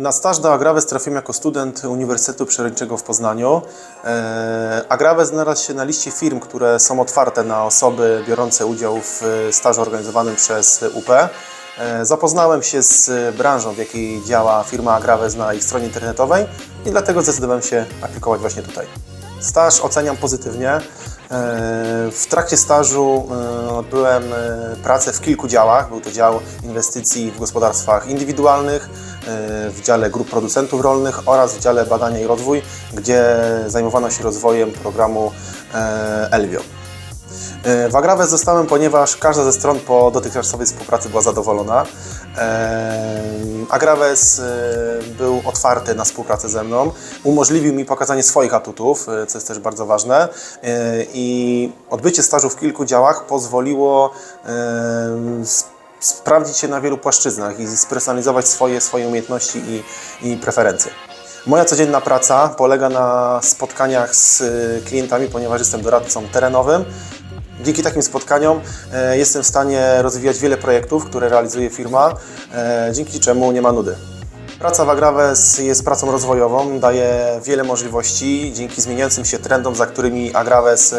Na staż do Agraves trafiłem jako student Uniwersytetu Przyrodniczego w Poznaniu. E, Agraves znalazł się na liście firm, które są otwarte na osoby biorące udział w stażu organizowanym przez UP. E, Zapoznałem się z branżą, w jakiej działa firma Agraves na ich stronie internetowej i dlatego zdecydowałem się aplikować właśnie tutaj. Staż oceniam pozytywnie. E, W trakcie stażu e, odbyłem e, pracę w kilku działach. Był to dział inwestycji w gospodarstwach indywidualnych, w dziale grup producentów rolnych oraz w dziale badania i rozwój, gdzie zajmowano się rozwojem programu Elvio. E, W Agraves zostałem, ponieważ każda ze stron po dotychczasowej współpracy była zadowolona. E, Agraves e, był otwarty na współpracę ze mną, umożliwił mi pokazanie swoich atutów, co jest też bardzo ważne. I odbycie stażu w kilku działach pozwoliło sp- sprawdzić się na wielu płaszczyznach i spersonalizować swoje, swoje umiejętności i, i preferencje. Moja codzienna praca polega na spotkaniach z klientami, ponieważ jestem doradcą terenowym. Dzięki takim spotkaniom e, jestem w stanie rozwijać wiele projektów, które realizuje firma, e, dzięki czemu nie ma nudy. Praca w Agraves jest pracą rozwojową, daje wiele możliwości dzięki zmieniającym się trendom, za którymi Agraves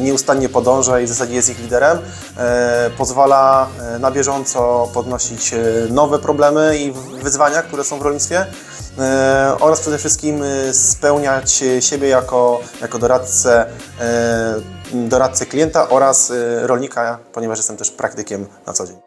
nieustannie podąża i w zasadzie jest ich liderem. E, Pozwala e, na bieżąco podnosić e, nowe problemy i wyzwania, które są w rolnictwie oraz przede wszystkim spełniać siebie jako, jako doradcę, doradcę klienta oraz rolnika, ponieważ jestem też praktykiem na co dzień.